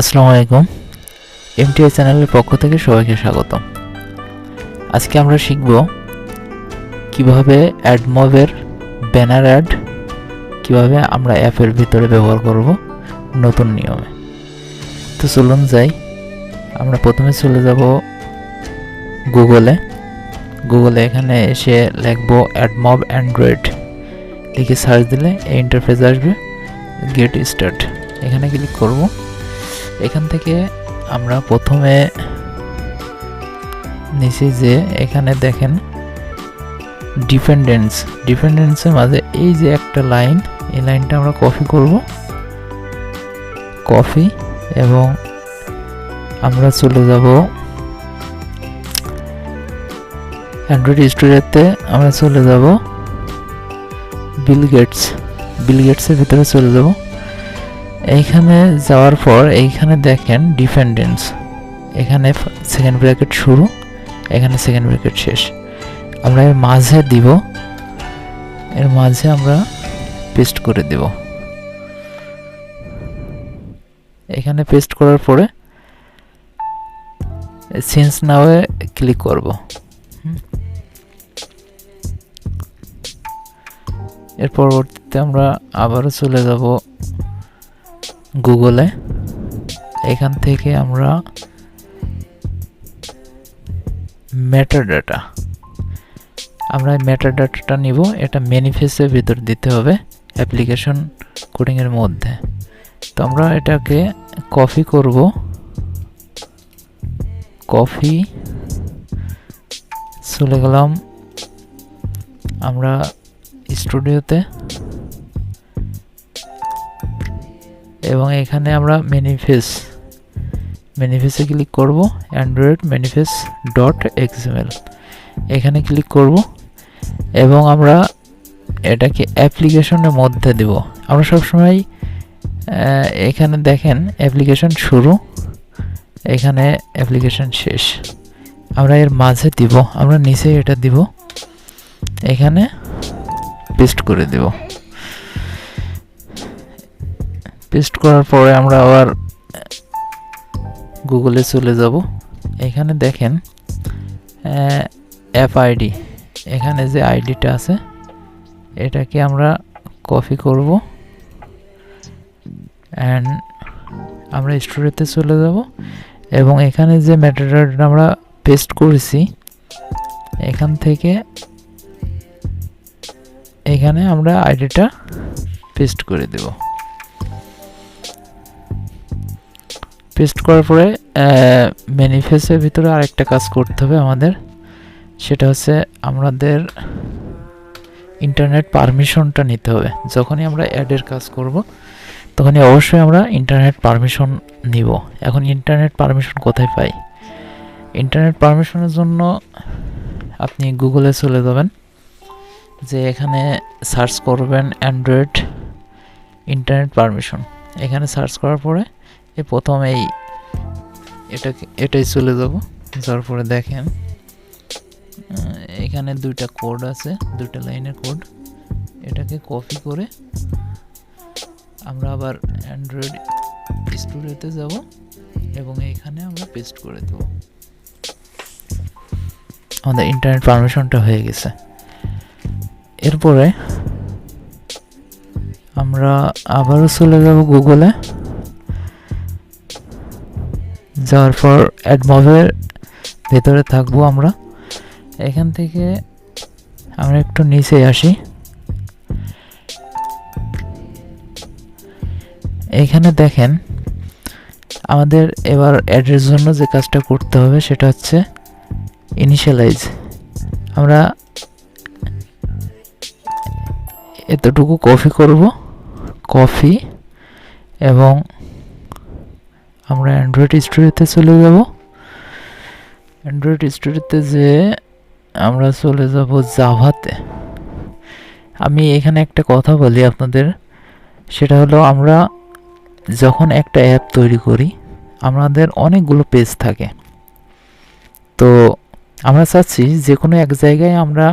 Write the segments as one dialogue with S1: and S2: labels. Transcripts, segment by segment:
S1: আসসালামু আলাইকুম। এমটিআই চ্যানেলের পক্ষ থেকে সবাইকে স্বাগতম। আজকে আমরা শিখব কীভাবে অ্যাডমবের ব্যানার অ্যাড, কীভাবে আমরা অ্যাপের ভিতরে ব্যবহার করব নতুন নিয়মে। তো চলুন যাই। আমরা প্রথমে চলে যাব গুগলে। গুগলে এখানে এসে লিখব অ্যাডমব অ্যান্ড্রয়েড। লিখে সার্চ দিলে এই ইন্টারফেস আসবে, গেট স্টার্ট। এখানে ক্লিক করব। এখান থেকে আমরা প্রথমে নিচে যে এখানে দেখেন ডিপেন্ডেন্স। ডিপেন্ডেন্সের মাঝে এই যে একটা লাইন, এই লাইনটা আমরা কপি করব। কপি এবং আমরা চলে যাব অ্যান্ড্রয়েড স্টোরেতে, আমরা চলে যাব বিল গেটস। বিল গেটসের ভিতরে চলে যাব। এইখানে যাওয়ার পর এইখানে দেখেন ডিপেন্ডেন্স এখানে সেকেন্ড ব্র্যাকেট শুরু, এখানে সেকেন্ড ব্র্যাকেট শেষ। আমরা এর মাঝে দিব, এর মাঝে আমরা পেস্ট করে দেব। এখানে পেস্ট করার পরে সিন্স নাওয়ে ক্লিক করব। এর পরবর্তীতে আমরা আবারও চলে যাব গুগলে এখান থেকে আমরা ম্যাটার ডাটা আমরা ম্যাটার ডাটাটা নিব, এটা ম্যানিফেস্টের ভিতর দিতে হবে অ্যাপ্লিকেশন কোডিংয়ের মধ্যে। তো আমরা এটাকে কপি করব। কপি চলে গেলাম আমরা স্টুডিওতে এবং এখানে আমরা ম্যানিফেস ম্যানিফেসে ক্লিক করব অ্যান্ড্রয়েড ম্যানিফেস ডট এক্সএমএল এখানে ক্লিক করব এবং আমরা এটাকে অ্যাপ্লিকেশনের মধ্যে দেব। আমরা সবসময় এখানে দেখেন অ্যাপ্লিকেশন শুরু, এখানে অ্যাপ্লিকেশন শেষ। আমরা এর মাঝে দিব, আমরা নিচে এটা দিব, এখানে পেস্ট করে দেব। পেস্ট করার পরে আমরা আবার গুগলে চলে যাব। এখানে দেখেন অ্যাপ আইডি এখানে যে আইডিটা আছে, এটাকে আমরা কপি করব। অ্যান্ড আমরা স্টোরেতে চলে যাব। এবং এখানে যে ম্যাটেরিয়ালটা আমরা পেস্ট করেছি, এখান থেকে এখানে আমরা আইডিটা পেস্ট করে দেব। পেস্ট করার পরে ম্যানিফেস্টের ভিতরে আরেকটা কাজ করতে হবে আমাদের। সেটা হচ্ছে আমাদের ইন্টারনেট পারমিশনটা নিতে হবে। যখনই আমরা অ্যাডের কাজ করব, তখনই অবশ্যই আমরা ইন্টারনেট পারমিশন নিব। এখন ইন্টারনেট পারমিশন কোথায় পাই? ইন্টারনেট পারমিশনের জন্য আপনি গুগলে চলে যাবেন, যে এখানে সার্চ করবেন অ্যান্ড্রয়েড ইন্টারনেট পারমিশন এখানে সার্চ করার পরে এই প্রথম এই এটাকে এটাই চলে যাব। যাওয়ার পরে দেখেন এখানে দুইটা কোড আছে, দুইটা লাইনের কোড এটাকে কপি করে আমরা আবার অ্যান্ড্রয়েড স্টুডিওতে যাব এবং এইখানে আমরা পেস্ট করে দেব। আমাদের ইন্টারনেট পারমিশনটা হয়ে গেছে। এরপরে আমরা আবারও চলে যাব গুগলে যাওয়ার পর অ্যাডমবের ভেতরে থাকব আমরা। এখান থেকে আমরা একটু নিচে আসি। এখানে দেখেন, আমাদের এবার অ্যাডের জন্য যে কাজটা করতে হবে সেটা হচ্ছে ইনিশিয়ালাইজ আমরা এতটুকু কপি করব। কপি এবং আমরা অ্যান্ড্রয়েড স্টুডিওতে চলে যাব। অ্যান্ড্রয়েড স্টুডিওতে যে আমরা চলে যাব জাভাতে আমি এখানে একটা কথা বলি আপনাদের, সেটা হলো আমরা যখন একটা অ্যাপ তৈরি করি, আমাদের অনেকগুলো পেজ থাকে। তো আমরা চাচ্ছি যে কোনো এক জায়গায় আমরা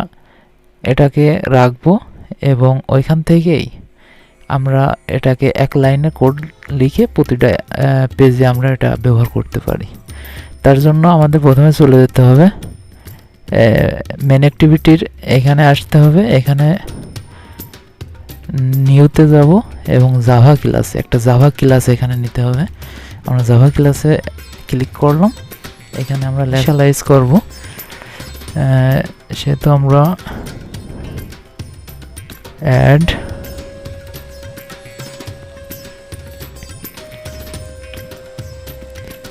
S1: এটাকে রাখব এবং ওইখান থেকেই আমরা এটাকে এক লাইনে কোড লিখে প্রতিটা পেজে আমরা এটা ব্যবহার করতে পারি। তার জন্য আমাদের প্রথমে চলে যেতে হবে মেন অ্যাক্টিভিটির এখানে আসতে হবে, এখানে নিউতে যাব এবং জাভা ক্লাস একটা জাভা ক্লাস এখানে নিতে হবে। আমরা জাভা ক্লাসে ক্লিক করলাম, এখানে আমরা লেখালাইজ করব। সেহেতু আমরা অ্যাড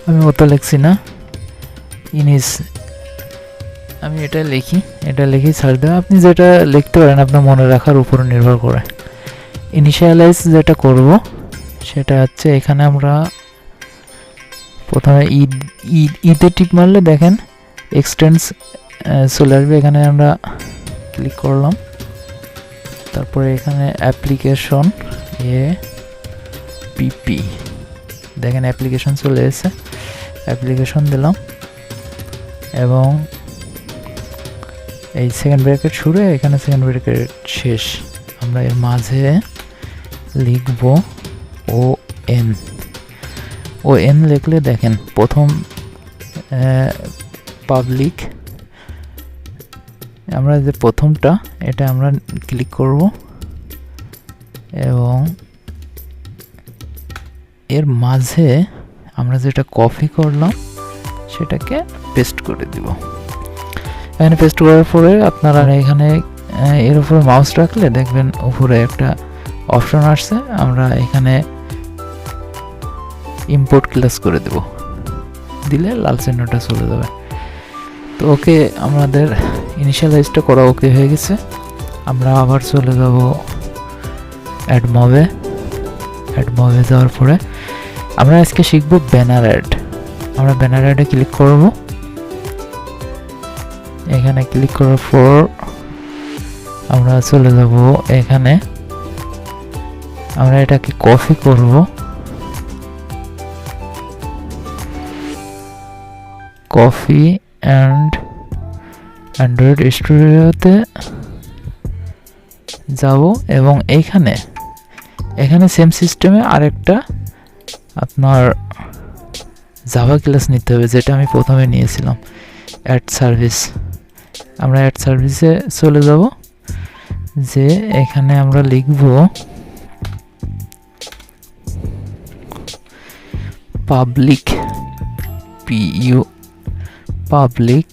S1: আমি ওটা লিখছি না। ইনিস আমি এটা লিখি এটা লিখি ছাড় দেবো আপনি যেটা লিখতে পারেন আপনার মনে রাখার উপর নির্ভর করে। ইনিশিয়ালাইজ যেটা করব, সেটা হচ্ছে এখানে আমরা প্রথমে ঈদ ঈদে টিপ মারলে দেখেন এক্সটেন্স চলে আসবে। এখানে আমরা ক্লিক করলাম। তারপরে এখানে অ্যাপ্লিকেশন এ পিপি দেখেন অ্যাপ্লিকেশন চলে এসেছে। অ্যাপ্লিকেশন দিলাম। এবং এই সেকেন্ড ব্র্যাকেট শুরু, এখানে সেকেন্ড ব্র্যাকেট শেষ। আমরা এর মাঝে লিখব ও এন ও এন লিখলে দেখেন প্রথম পাবলিক আমরা যে প্রথমটা, এটা আমরা ক্লিক করব। এবং এর মাঝে আমরা যেটা কপি করলাম, সেটাকে পেস্ট করে দিব। এখানে পেস্ট করার পরে আপনারা এখানে এর উপরে মাউস রাখলে দেখবেন উপরে একটা অপশন আসছে। আমরা এখানে ইম্পোর্ট ক্লাস করে দেব। দিলে লাল চিহ্নটা চলে যাবে। তো ওকে আমাদের ইনিশিয়ালাইজটা করা ওকে হয়ে গেছে। আমরা আবার চলে যাব অ্যাড মবে অ্যাড মবে যাওয়ার পরে আমরা আজকে শিখব ব্যানার অ্যাড আমরা ব্যানার অ্যাডে ক্লিক করব। এখানে ক্লিক করার পর আমরা চলে যাব এখানে। আমরা এটাকে কপি করব। কফি অ্যান্ড অ্যান্ড্রয়েড স্টুডিওতে যাব এবং এইখানে এখানে সেম সিস্টেমে আরেকটা আপনার জাভা ক্লাস নিতে হবে, যেটা আমি প্রথমে নিয়েছিলাম। অ্যাড সার্ভিস আমরা অ্যাড সার্ভিসে চলে যাব, যে এখানে আমরা লিখব public P U public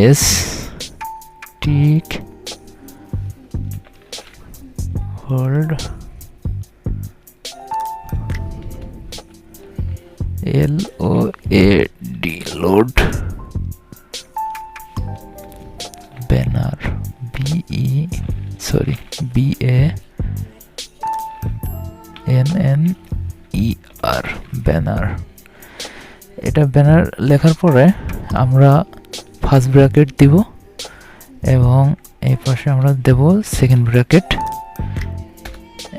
S1: static hold L O A D load banner B E sorry B A N N E R banner এটা ব্যানার লেখার পরে আমরা ফার্স্ট ব্র্যাকেট দিব এবং এই পাশে আমরা দেব সেকেন্ড ব্র্যাকেট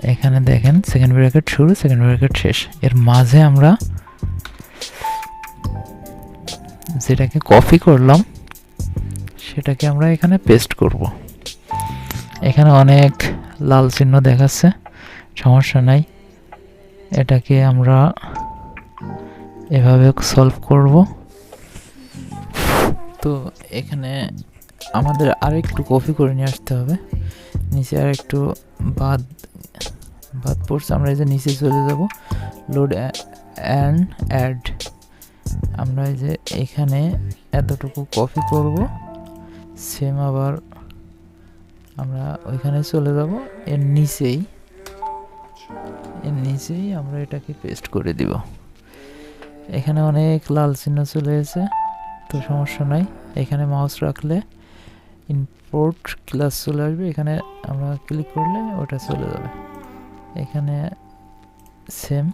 S1: এখানে দেখেন সেকেন্ড ব্র্যাকেট শুরু সেকেন্ড ব্র্যাকেট শেষ। এর মাঝে আমরা যেটাকে কপি করলাম, সেটাকে আমরা এখানে পেস্ট করব। এখানে অনেক লাল চিহ্ন দেখাচ্ছে, সমস্যা নাই। এটাকে আমরা এভাবে সলভ করব। তো এখানে আমাদের আরেকটু কপি করে নিয়ে আসতে হবে। নিচে আর একটু বাদ বাদ পড়ছে, আমরা এই যে নিচে চলে যাব। লোড অ্যান্ড অ্যাড আমরা এই যে এখানে এতটুকু কপি করব। সেম আবার আমরা ওইখানে চলে যাব। এর নিচেই এর নিচেই আমরা এটাকে পেস্ট করে দিব। এখানে অনেক লাল চিহ্ন চলে এসেছে, তো সমস্যা নাই। এখানে মাউস রাখলে ইম্পোর্ট ক্লাস চলে আসবে। এখানে আমরা ক্লিক করলে ওটা চলে যাবে। এখানে সেম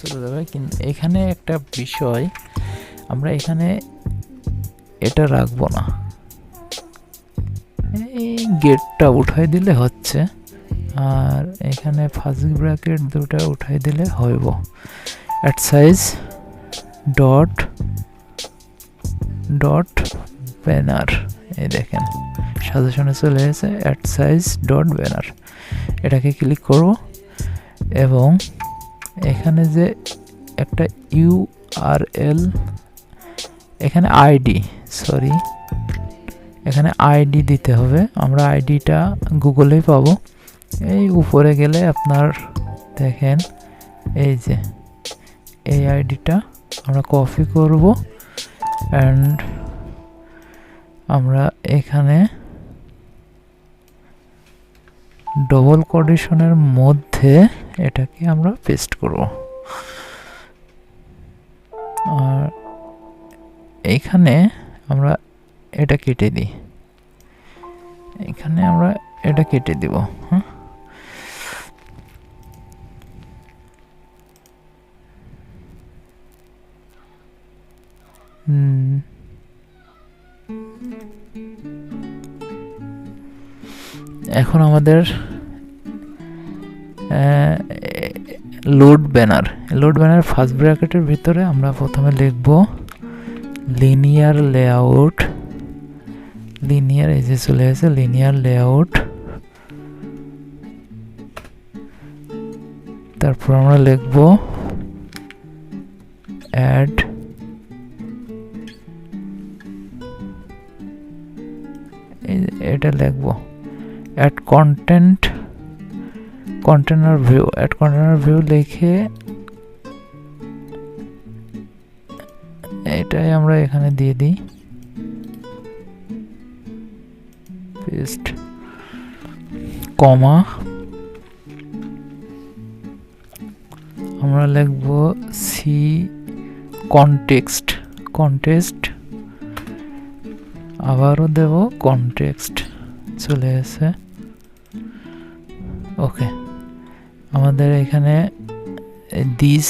S1: চলে যাবে কিন্তু এখানে একটা বিষয়, আমরা এখানে এটা রাখব না। এই গেটটা উঠাই দিলে হচ্ছে, আর এখানে ফার্স্ট ব্র্যাকেট দুটা উঠাই দিলে হইব। At size dot dot banner এই দেখেন সাজেশনে চলে এসেছে অ্যাট সাইজ ডট ব্যানার এটাকে ক্লিক করব, এবং এখানে যে একটা ইউআরএল এখানে আইডি সরি এখানে আইডি দিতে হবে। আমরা আইডিটা গুগলেই পাবো। এই উপরে গেলে আপনার দেখেন, এই যে, এই আইডিটা আমরা কপি করব। অ্যান্ড আমরা এখানে ডবল কন্ডিশনের মধ্যে এটাকে আমরা পেস্ট করব। আর এইখানে আমরা এটা কেটে দিই। এখানে আমরা এটা কেটে দিব হ্যাঁ এখন আমাদের load banner load banner first ব্র্যাকেটের ভিতরে আমরা প্রথমে লিখব লিনিয়ার লেআউট লিনিয়ার এই যে চলে আসে লিনিয়ার লেআউট তারপর আমরা লিখব অ্যাড এটা লিখব। Add content container view add container view লিখে এটাই আমরা এখানে দিয়ে দিই। পেস্ট কমা আমরা লিখব সি কনটেক্সট কনটেক্সট আবারও দেব কনটেক্সট চলে এসে ওকে আমাদের এখানে দিস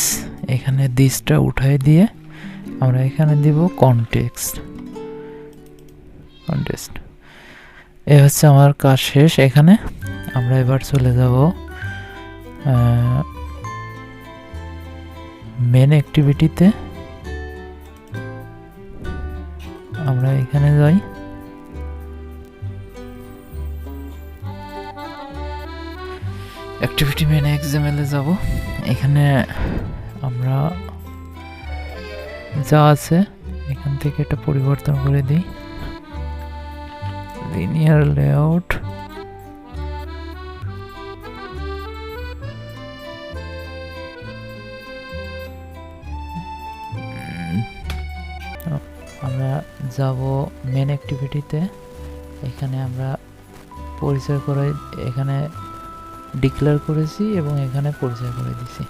S1: এখানে দিসটা উঠাই দিয়ে আমরা এখানে দিব কনটেক্সট কনটেক্সট এ হচ্ছে আমার কাজ শেষ এখানে। আমরা এবার চলে যাব মেন অ্যাক্টিভিটিতে আমরা এখানে যাই। অ্যাক্টিভিটি মেন এক্সএমএলে যাব। এখানে আমরা যা আছে, এখান থেকে এটা পরিবর্তন করে দিই। লিনিয়ার লেআউট আমরা যাব মেন অ্যাক্টিভিটিতে এখানে আমরা পরিচয় করে এখানে ডিক্লেয়ার করেছি এবং এখানে পরিচয় করে দিছি।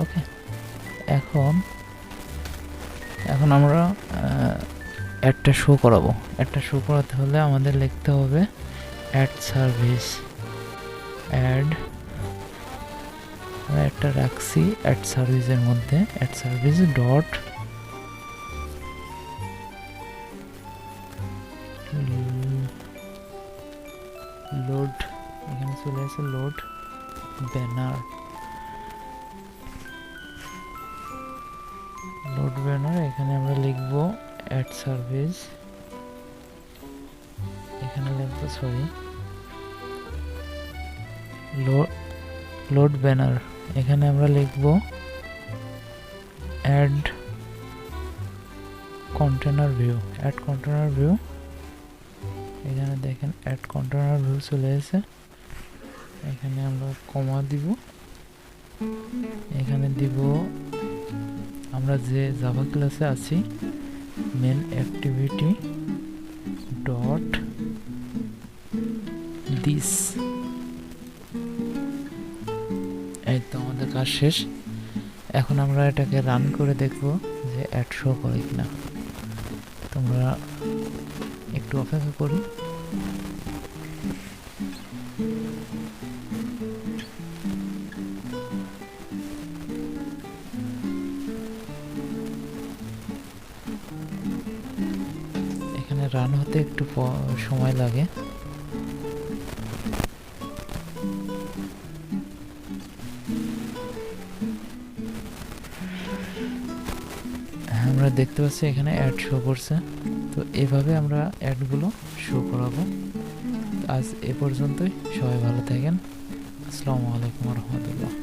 S1: ওকে এখন এখন আমরা অ্যাডটা শো করাবো। অ্যাডটা শো করাতে হলে আমাদের লিখতে হবে অ্যাড সার্ভিস অ্যাড আমরা একটা রাখছি অ্যাড সার্ভিসের মধ্যে। Ad service dot banner load banner এখানে আমরা লিখব অ্যাড সার্ভিস এখানে লিখব সরি লোড ব্যানার এখানে আমরা লিখব add container view add container view এখানে দেখেন অ্যাড কন্টেনার ভিউ চলে এসেছে। এখানে আমরা কমা দিব। এখানে দিব, আমরা যে জাভা ক্লাসে আছি মেন অ্যাক্টিভিটি ডট দিস এই তো আমাদের কাজ শেষ। এখন আমরা এটাকে রান করে দেখব যে অ্যাড শো করে কিনা। তোমরা একটু অপেক্ষা করি। রান হতে একটু সময় লাগে। আমরা আমরা দেখতে পাচ্ছি এখানে অ্যাড শো করছে। তো এভাবে আমরা অ্যাডগুলো শো করাবো। আজ এ পর্যন্তই। সবাই ভালো থাকেন। আসসালামু আলাইকুম রহমতুল্লাহ।